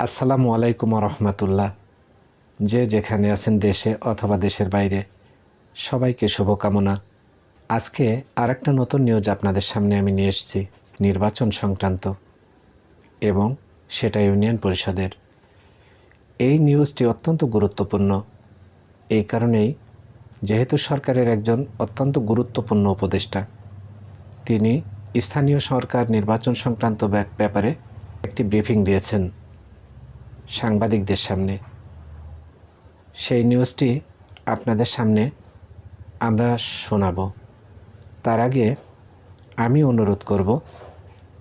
আসসালামু আলাইকুম রহমতুল্লাহ যে যেখানে আছেন দেশে অথবা দেশের বাইরে, সবাইকে শুভকামনা। আজকে আরেকটা নতুন নিউজ আপনাদের সামনে আমি নিয়ে এসেছি। নির্বাচন সংক্রান্ত এবং সেটা ইউনিয়ন পরিষদের। এই নিউজটি অত্যন্ত গুরুত্বপূর্ণ। এই কারণেই যেহেতু সরকারের একজন অত্যন্ত গুরুত্বপূর্ণ উপদেষ্টা, তিনি স্থানীয় সরকার নির্বাচন সংক্রান্ত ব্যাপ- ব্যাপারে একটি ব্রিফিং দিয়েছেন সাংবাদিকদের সামনে। সেই নিউজটি আপনাদের সামনে আমরা শোনাব। তার আগে আমি অনুরোধ করব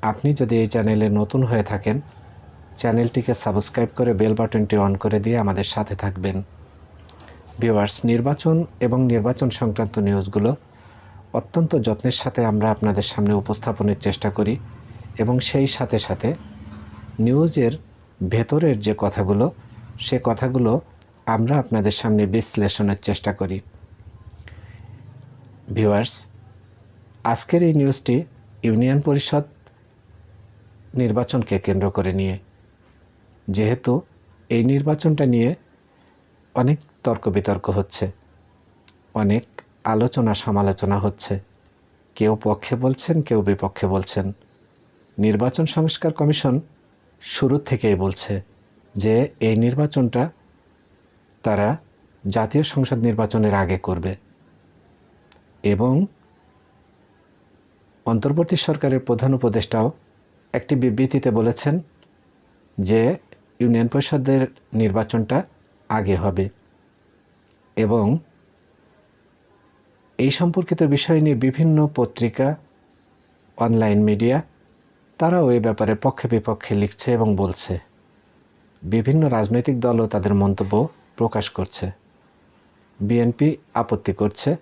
আপনি যদি এই চ্যানেলে নতুন হয়ে থাকেন, চ্যানেলটিকে সাবস্ক্রাইব করে বেল বাটনটি অন করে দিয়ে আমাদের সাথে থাকবেন। ভিউয়ার্স, নির্বাচন এবং নির্বাচন সংক্রান্ত নিউজগুলো অত্যন্ত যত্নের সাথে আমরা আপনাদের সামনে উপস্থাপনের চেষ্টা করি এবং সেই সাথে সাথে নিউজের ভেতরের যে কথাগুলো, সে কথাগুলো আমরা আপনাদের সামনে বিশ্লেষণের চেষ্টা করি। ভিউয়ার্স, আজকের এই নিউজটি ইউনিয়ন পরিষদ নির্বাচনকে কেন্দ্র করে নিয়ে। যেহেতু এই নির্বাচনটা নিয়ে অনেক তর্ক বিতর্ক হচ্ছে, অনেক আলোচনা সমালোচনা হচ্ছে। কেউ পক্ষে বলছেন, কেউ বিপক্ষে বলছেন। নির্বাচন সংস্কার কমিশন শুরু থেকেই বলছে যে এই নির্বাচনটা তারা জাতীয় সংসদ নির্বাচনের আগে করবে এবং অন্তর্বর্তী সরকারের প্রধান উপদেষ্টাও একটি বিবৃতিতে বলেছেন যে ইউনিয়ন পরিষদের নির্বাচনটা আগে হবে এবং এই সম্পর্কিত বিষয় নিয়ে বিভিন্ন পত্রিকা, অনলাইন মিডিয়া, তারাও এই ব্যাপারে পক্ষে বিপক্ষে লিখছে এবং বলছে। বিভিন্ন রাজনৈতিক দলও তাদের মন্তব্য প্রকাশ করছে। বিএনপি আপত্তি করছে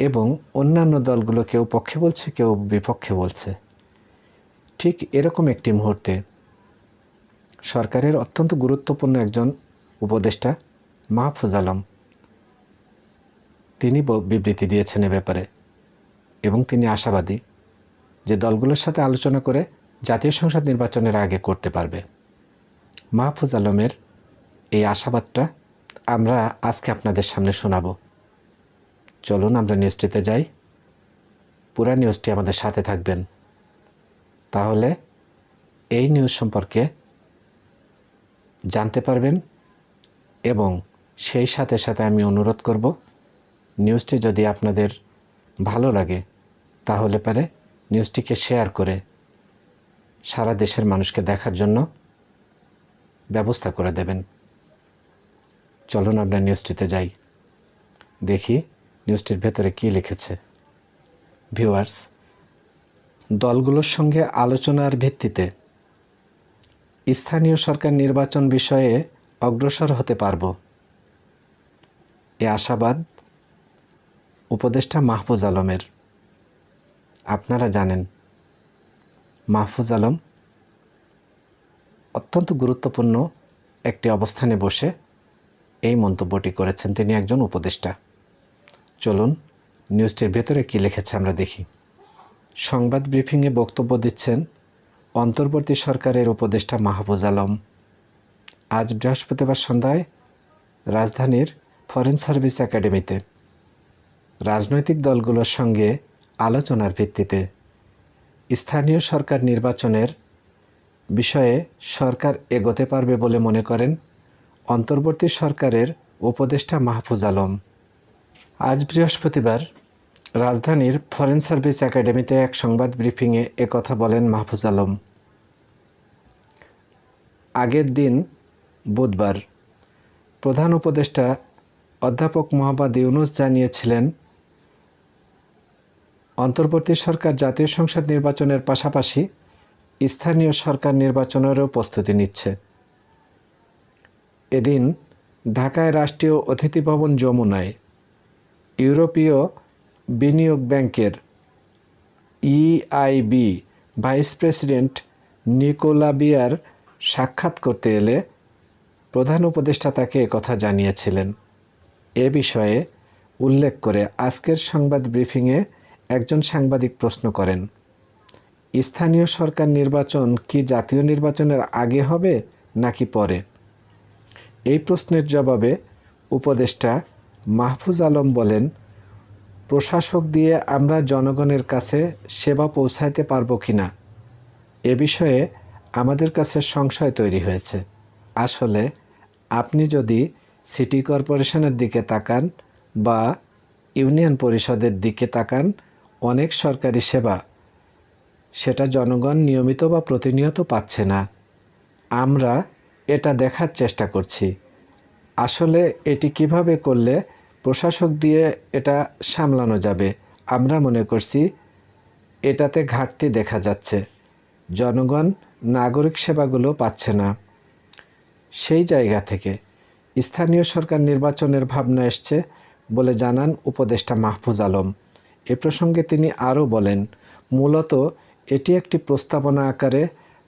এবং অন্যান্য দলগুলো কেউ পক্ষে বলছে, কেউ বিপক্ষে বলছে। ঠিক এরকম একটি মুহূর্তে সরকারের অত্যন্ত গুরুত্বপূর্ণ একজন উপদেষ্টা মাহফুজ আলম তিনি বিবৃতি দিয়েছেন এ ব্যাপারে এবং তিনি আশাবাদী যে দলগুলোর সাথে আলোচনা করে জাতীয় সংসদ নির্বাচনের আগে করতে পারবে। মাহফুজ আলমের এই আশাবাদটা আমরা আজকে আপনাদের সামনে শোনাব। চলুন আমরা নিউজটিতে যাই। পুরা নিউজটি আমাদের সাথে থাকবেন। তাহলে এই নিউজ সম্পর্কে জানতে পারবেন এবং সেই সাথে সাথে আমি অনুরোধ করব নিউজটি যদি আপনাদের ভালো লাগে, তাহলে পারে নিউজটিকে শেয়ার করে সারা দেশের মানুষকে দেখার জন্য ব্যবস্থা করে দেবেন। চলুন আমরা নিউজটিতে যাই। দেখি নিউজটির ভেতরে কী লিখেছে। ভিউয়ার্স দলগুলোর সঙ্গে আলোচনার ভিত্তিতে স্থানীয় সরকার নির্বাচন বিষয়ে অগ্রসর হতে পারব। এ আশাবাদ উপদেষ্টা মাহফুজ আলমের। আপনারা জানেন, মাহফুজ আলম অত্যন্ত গুরুত্বপূর্ণ একটি অবস্থানে বসে এই মন্তব্যটি করেছেন। তিনি একজন উপদেষ্টা। চলুন, নিউজটির ভেতরে কী লিখেছে আমরা দেখি। সংবাদ ব্রিফিংয়ে বক্তব্য দিচ্ছেন অন্তর্বর্তী সরকারের উপদেষ্টা মাহফুজ আলম। আজ বৃহস্পতিবার সন্ধ্যায় রাজধানীর ফরেন সার্ভিস একাডেমিতে রাজনৈতিক দলগুলোর সঙ্গে আলোচনার ভিত্তিতে স্থানীয় সরকার নির্বাচনের বিষয়ে সরকার এগোতে পারবে বলে মনে করেন অন্তর্বর্তী সরকারের উপদেষ্টা মাহফুজ আলম। আজ বৃহস্পতিবার রাজধানীর ফরেন সার্ভিস একাডেমিতে এক সংবাদ ব্রিফিংয়ে একথা বলেন মাহফুজ আলম। আগের দিন বুধবার প্রধান উপদেষ্টা অধ্যাপক মোহাম্মদ ইউনুস জানিয়েছিলেন, অন্তর্বর্তী সরকার জাতীয় সংসদ নির্বাচনের পাশাপাশি স্থানীয় সরকার নির্বাচনেরও প্রস্তুতি নিচ্ছে। এদিন ঢাকায় রাষ্ট্রীয় অতিথি ভবন যমুনায় ইউরোপীয় বিনিয়োগ ব্যাংকের EIB vice president Nicola Beer সাক্ষাৎ করতে এলে প্রধান উপদেষ্টা তাকে কথা জানিয়েছিলেন। এ বিষয়ে উল্লেখ করে আজকের সংবাদ ব্রিফিংয়ে একজন সাংবাদিক প্রশ্ন করেন, স্থানীয় সরকার নির্বাচন কি জাতীয় নির্বাচনের আগে হবে নাকি পরে? এই প্রশ্নের জবাবে উপদেষ্টা মাহফুজ আলম বলেন প্রশাসক দিয়ে আমরা জনগণের কাছে সেবা পৌঁছাইতে পারব কি না এ বিষয়ে আমাদের কাছে সংশয় তৈরি হয়েছে। আসলে আপনি যদি সিটি কর্পোরেশনের দিকে তাকান বা ইউনিয়ন পরিষদের দিকে তাকান, অনেক সরকারি সেবা, সেটা জনগণ নিয়মিত বা প্রতিনিয়ত পাচ্ছে না। আমরা এটা দেখার চেষ্টা করছি। আসলে এটি কীভাবে করলে প্রশাসক দিয়ে এটা সামলানো যাবে। আমরা মনে করছি এটাতে ঘাটতি দেখা যাচ্ছে। জনগণ নাগরিক সেবাগুলো পাচ্ছে না। সেই জায়গা থেকে স্থানীয় সরকার নির্বাচনের ভাবনা এসছে বলে জানান উপদেষ্টা মাহফুজ আলম। এ প্রসঙ্গে তিনি আরও বলেন, মূলত এটি একটি প্রস্তাবনা আকারে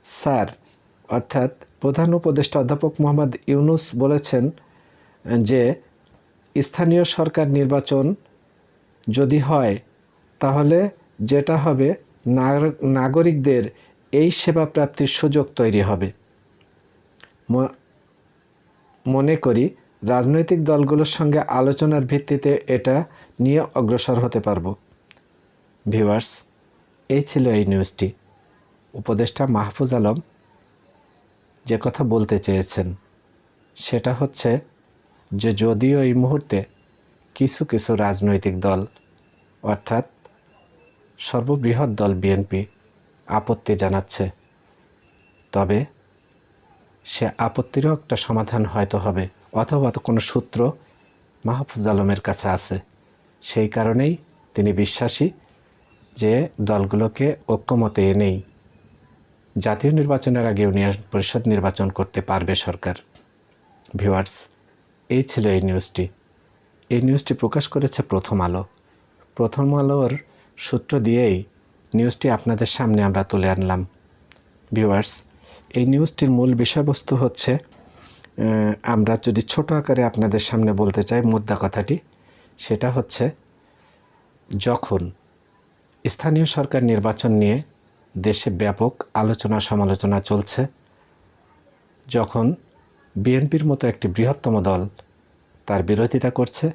স্যার, অর্থাৎ প্রধান উপদেষ্টা অধ্যাপক মোহাম্মদ ইউনুস বলেছেন যে স্থানীয় সরকার নির্বাচন যদি হয়, তাহলে যেটা হবে নাগরিকদের এই সেবা প্রাপ্তির সুযোগ তৈরি হবে। মনে করি রাজনৈতিক দলগুলোর সঙ্গে আলোচনার ভিত্তিতে এটা নিয়ে অগ্রসর হতে পারব। ভিউয়ার্স, এই ছিল এই নিউজটি। উপদেষ্টা মাহফুজ আলম যে কথা বলতে চেয়েছেন, সেটা হচ্ছে যে যদিও এই মুহূর্তে কিছু কিছু রাজনৈতিক দল, অর্থাৎ সর্ববৃহৎ দল বিএনপি, আপত্তি জানাচ্ছে। তবে সে আপত্তিরও একটা সমাধান হয়তো হবে, অথবা কোনো সূত্র মাহফুজ আলমের কাছে আছে। সেই কারণেই তিনি বিশ্বাসী যে দলগুলোকে ঐক্যমতে এনেই জাতীয় নির্বাচনের আগে ইউনিয়ন পরিষদ নির্বাচন করতে পারবে সরকার। ভিওয়ার্স এই ছিল এই নিউজটি এই নিউজটি প্রকাশ করেছে প্রথম আলো। প্রথম আলোর সূত্র দিয়েই নিউজটি আপনাদের সামনে আমরা তুলে আনলাম। ভিউয়ার্স এই নিউজটির মূল বিষয়বস্তু হচ্ছে আমরা যদি ছোট আকারে আপনাদের সামনে বলতে চাই মুদ্রা কথাটি, সেটা হচ্ছে, যখন স্থানীয় সরকার নির্বাচন নিয়ে দেশে ব্যাপক আলোচনা সমালোচনা চলছে, যখন বিএনপির মতো একটি বৃহত্তম দল তার বিরোধিতা করছে।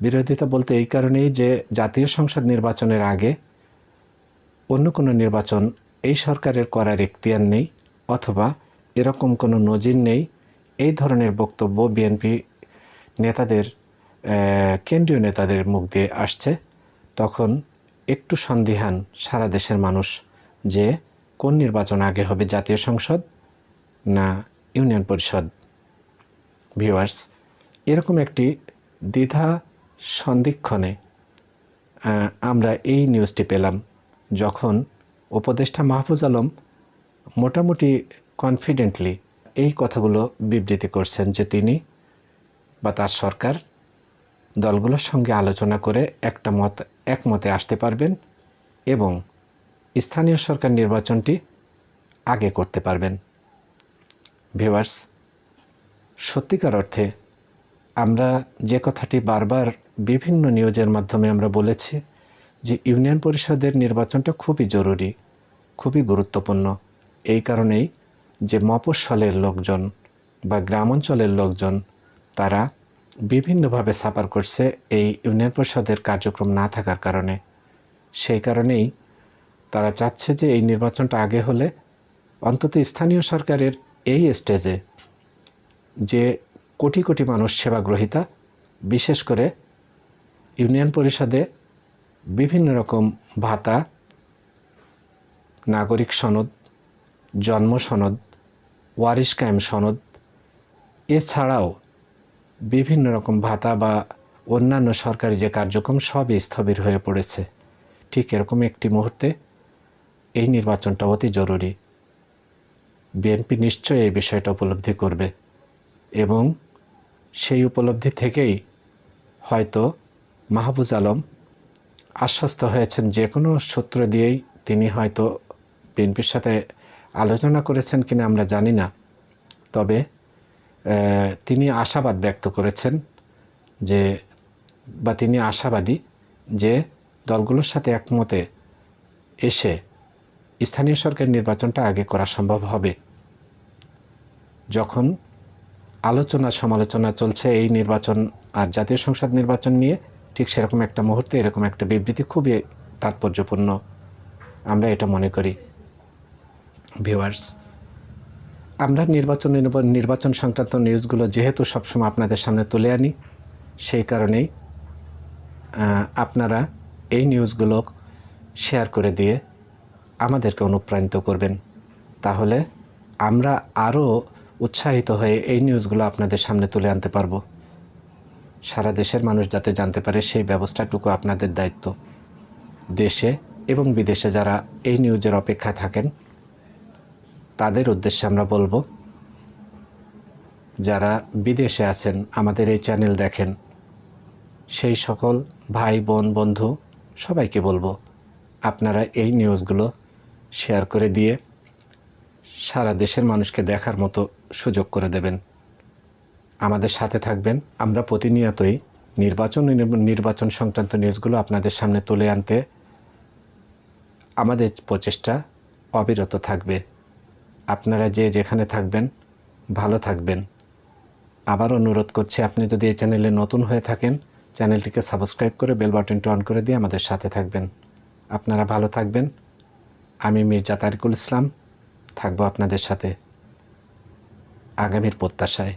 বিরোধিতা বলতে এই কারণেই যে জাতীয় সংসদ নির্বাচনের আগে অন্য কোনো নির্বাচন এই সরকারের করার এখতিয়ার নেই অথবা এরকম কোনো নজির নেই। এই ধরনের বক্তব্য বিএনপি নেতাদের কেন্দ্রীয় নেতাদের মুখ দিয়ে আসছে। তখন একটু সন্দিহান সারা দেশের মানুষ যে কোন নির্বাচন আগে হবে জাতীয় সংসদ না ইউনিয়ন পরিষদ ভিউয়ার্স, এরকম একটি দ্বিধা সন্দিক্ষণে আমরা এই নিউজটি পেলাম যখন উপদেষ্টা মাহফুজ আলম মোটামুটি কনফিডেন্টলি এই কথাগুলো বিবৃতি করছেন যে তিনি বা তার সরকার দলগুলোর সঙ্গে আলোচনা করে একটা মত, একমতে আসতে পারবেন এবং স্থানীয় সরকার নির্বাচনটি আগে করতে পারবেন। ভিভার্স সত্যিকার অর্থে আমরা যে কথাটি বারবার বিভিন্ন নিউজের মাধ্যমে আমরা বলেছি যে ইউনিয়ন পরিষদের নির্বাচনটা খুবই জরুরি, খুবই গুরুত্বপূর্ণ। এই কারণেই যে মফস্বলের লোকজন বা গ্রাম অঞ্চলের লোকজন, তারা বিভিন্নভাবে সাফার করছে এই ইউনিয়ন পরিষদের কার্যক্রম না থাকার কারণে। সেই কারণেই তারা চাচ্ছে যে এই নির্বাচনটা আগে হলে অন্তত স্থানীয় সরকারের এই স্টেজে যে কোটি কোটি মানুষ সেবা গ্রহিতা বিশেষ করে ইউনিয়ন পরিষদে বিভিন্ন রকম ভাতা, নাগরিক সনদ, জন্ম সনদ, ওয়ারিশ কায়েম সনদ, এছাড়াও বিভিন্ন রকম ভাতা বা অন্যান্য সরকারি যে কার্যক্রম সবই স্থবির হয়ে পড়েছে। ঠিক এরকম একটি মুহূর্তে এই নির্বাচনটা অতি জরুরি। বিএনপি নিশ্চয়ই এই বিষয়টা উপলব্ধি করবে এবং সেই উপলব্ধি থেকেই হয়তো মাহবুজ আলম আশ্বস্ত হয়েছেন যে কোনো সূত্র দিয়েই তিনি হয়তো বিএনপির সাথে আলোচনা করেছেন কিনা আমরা জানি না। তবে তিনি আশাবাদ ব্যক্ত করেছেন যে, বা তিনি আশাবাদী যে দলগুলোর সাথে একমতে এসে স্থানীয় সরকার নির্বাচনটা আগে করা সম্ভব হবে। যখন আলোচনা সমালোচনা চলছে এই নির্বাচন আর জাতীয় সংসদ নির্বাচন নিয়ে, ঠিক সেরকম একটা মুহূর্তে, এরকম একটা বিবৃতি খুবই তাৎপর্যপূর্ণ। আমরা এটা মনে করি। ভিউয়ার্স আমরা নির্বাচন নির্ব- নির্বাচন সংক্রান্ত নিউজগুলো যেহেতু সবসময় আপনাদের সামনে তুলে আনি, সেই কারণেই আপনারা এই নিউজগুলো শেয়ার করে দিয়ে আমাদেরকে অনুপ্রাণিত করবেন। তাহলে আমরা আরও উৎসাহিত হয়ে এই নিউজগুলো আপনাদের সামনে তুলে আনতে পারব। সারা দেশের মানুষ যাতে জানতে পারে সেই ব্যবস্থাটুকু আপনাদের দায়িত্ব। দেশে এবং বিদেশে যারা এই নিউজের অপেক্ষায় থাকেন, তাদের উদ্দেশ্যে আমরা বলব, যারা বিদেশে আছেন, আমাদের এই চ্যানেল দেখেন, সেই সকল ভাই, বোন, বন্ধু সবাইকে বলব, আপনারা এই নিউজগুলো শেয়ার করে দিয়ে সারা দেশের মানুষকে দেখার মতো সুযোগ করে দেবেন। আমাদের সাথে থাকবেন। আমরা প্রতিনিয়তই নির্বাচন নির্বাচন সংক্রান্ত নিউজগুলো আপনাদের সামনে তুলে আনতে আমাদের প্রচেষ্টা অবিরত থাকবে। আপনারা যে যেখানে থাকবেন, ভালো থাকবেন। আবার অনুরোধ করছি, আপনি যদি এই চ্যানেলে নতুন হয়ে থাকেন, চ্যানেলটিকে সাবস্ক্রাইব করে বেল বাটনটি অন করে দিয়ে আমাদের সাথে থাকবেন। আপনারা ভালো থাকবেন। আমি মির্জা তারিকুল ইসলাম। থাকব আপনাদের সাথে আগামীর প্রত্যাশায়।